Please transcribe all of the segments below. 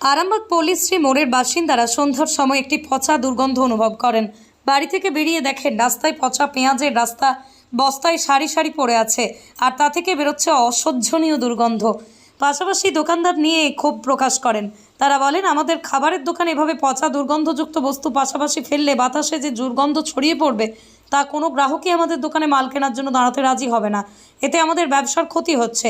আরামবাগ পল্লী শ্রী মোড়ের বাসিন্দারা সন্ধ্যার সময় একটি পচা দুর্গন্ধ অনুভব করেন। বাড়ি থেকে বেরিয়ে দেখেন, রাস্তায় পচা পেঁয়াজের রাস্তা, বস্তায় সারি সারি পড়ে আছে, আর তা থেকে বেরোচ্ছে অসহ্যনীয় দুর্গন্ধ। পাশাপাশি দোকানদার নিয়ে ক্ষোভ প্রকাশ করেন। তারা বলেন, আমাদের খাবারের দোকানে এভাবে পচা দুর্গন্ধযুক্ত বস্তু পাশাপাশি ফেললে বাতাসে যে দুর্গন্ধ ছড়িয়ে পড়বে, তা কোনো গ্রাহকই আমাদের দোকানে মাল কেনার জন্য দাঁড়াতে রাজি হবে না। এতে আমাদের ব্যবসার ক্ষতি হচ্ছে।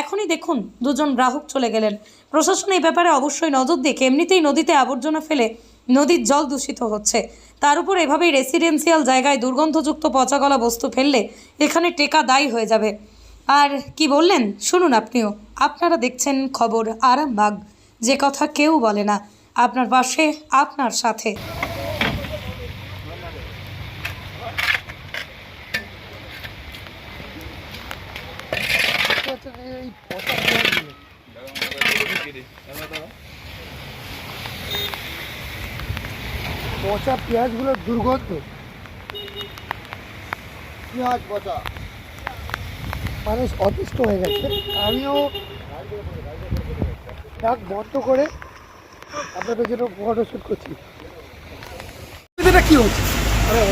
এখনই দেখুন, দুজন গ্রাহক চলে গেলেন। প্রশাসন এই ব্যাপারে অবশ্যই নজর দিকে এমনিতেই নদীতে আবর্জনা ফেলে নদীর জল দূষিত হচ্ছে। তার উপর এভাবেই রেসিডেন্সিয়াল জায়গায় দুর্গন্ধযুক্ত পচাগলা বস্তু ফেললে এখানে টেকা দায়ী হয়ে যাবে। আর কি বললেন? শুনুন আপনিও। আপনারা দেখছেন খবর আরামবাগ। যে কথা কেউ বলে না। আপনার পাশে, আপনার সাথে। পচা পেঁয়াজগুলো। দুর্গন্ধ। পেঁয়াজ পচা। মানুষ অতিষ্ঠ হয়ে গেছে। আমিও এক বন্ধ করে আপনাদের জন্য ফটোশ্যুট করছি। এটা কি হচ্ছে? আরে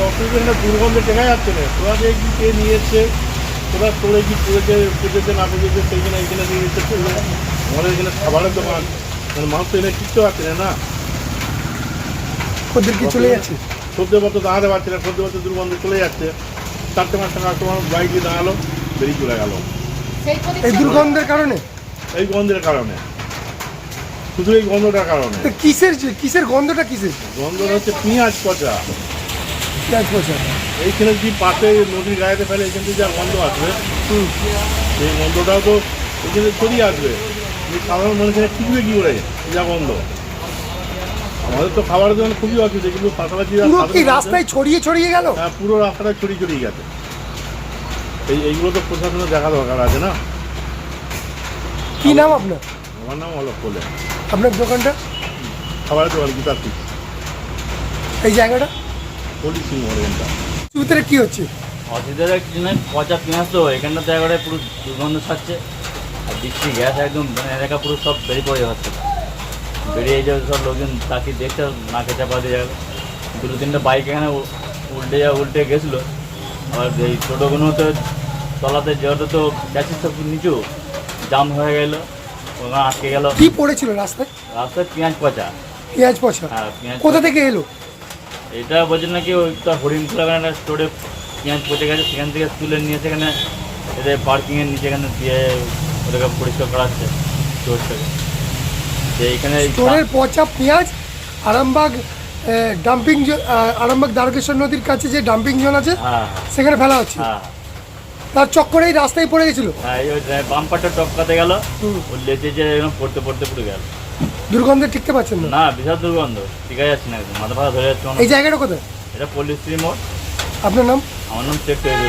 দুর্গন্ধ দেখা যাচ্ছে না। তোরা যে নিয়েছে? তোরা তোলে কি পুড়েছে পুজোতে না পুজোতে সেই জন্য এখানে এসে চলবে আমাদের এখানে খাবারের দোকান। মানে মানুষ তো এখানে কিচ্ছু পাচ্ছে না না। ওদের কি চলে যাচ্ছে? সদ্যপত্র দাঁড়াতে পারছে না সদ্যপত্র দুর্গন্ধ চলে যাচ্ছে। চারটে মাস টাকা তোমার বাইক দিয়ে দাঁড়াল বেরিয়ে চলে গেল। এই দুর্গন্ধের কারণে? এই গন্ধের কারণে। শুধু এই গন্ধটার কারণে। তো কিসের যে- কিসের গন্ধটা কিসের? গন্ধটা হচ্ছে পেঁয়াজ পচা পচা এইখানে যদি পাশে নদীর গায়েতে ফেলে এখান থেকে যা গন্ধ আসবে? সেই গন্ধটাও তো এখানে ছড়িয়ে আসবে। সাধারণ মানুষের টিকবে কি করে যা গন্ধ আমাদের তো খাবারের জন্য খুবই অসুবিধা কিন্তু পাশাপাশি কি রাস্তায় ছড়িয়ে ছড়িয়ে গেল? হ্যাঁ পুরো রাস্তাটা ছড়িয়ে ছড়িয়ে গেছে। এই এইগুলো তো প্রশাসনের দেখা দরকার আছে না? কি নাম আপনার? আমার নাম অলোক কোলে। আপনার দোকানটা? খাবারের দোকান গীতার ঠিক এই জায়গাটা? পল্লী সিং মরগনটা ভিতরে কি হচ্ছে? অসুবিধার কিছু নয় পচা পেঁয়াজ তো এখানটা জায়গাটা পুরো দুর্গন্ধ ছাড়ছে। আর বৃষ্টি গ্যাস একদম মানে এলাকা পুরো সব বেরিয়ে পড়ে যাচ্ছে। বেরিয়ে যাবে সব লোকজন তাকে দেখতে নাকে চাপা দিয়ে যাবে দুটো তিনটা বাইক এখানে উল্টে যা উল্টে গেছিল। আবার এই টোটোগুলো তো তলাতে যেহেতু তো গ্যাসের সব নিচু জাম হয়ে গেল ওখানে আটকে গেল। কি পড়েছিল রাস্তায়? রাস্তায় পেঁয়াজ পচা। পেঁয়াজ পচা। হ্যাঁ পেঁয়াজ কোথা থেকে এলো? এটা বলছেন নাকি ওই তো হরিণখোলা একটা স্টোরে পেঁয়াজ পচে গেছে সেখান থেকে তুলে নিয়ে সেখানে এদের পার্কিংয়ের নিচে এখানে দিয়ে ওটাকে পরিষ্কার করা হচ্ছে স্টোরটাকে এইখানে এই স্টোরের পচা পেঁয়াজ আরামবাগ ডাম্পিং আরামবাগ দ্বারকেশ্বর নদীর কাছে যে ডাম্পিং জোন আছে হ্যাঁ সেখানে ফেলা হচ্ছে। হ্যাঁ। তার চক্করেই রাস্তায় পড়ে গেছিল। হ্যাঁ ওই বাম্পারটা টপকাতে গেল লেজে যে এরকম পড়তে পড়তে পড়ে গেল। দুর্গন্ধে টিকতে পারছেন না? না বিশাল দুর্গন্ধ। টিকা যাচ্ছে না একদম। মাথা ফাথা ধরে যাচ্ছে এই জায়গাটা কোথায়? এটা পল্লিশ্রী মোড়। আপনার নাম? আমার নাম শেখ তৈরি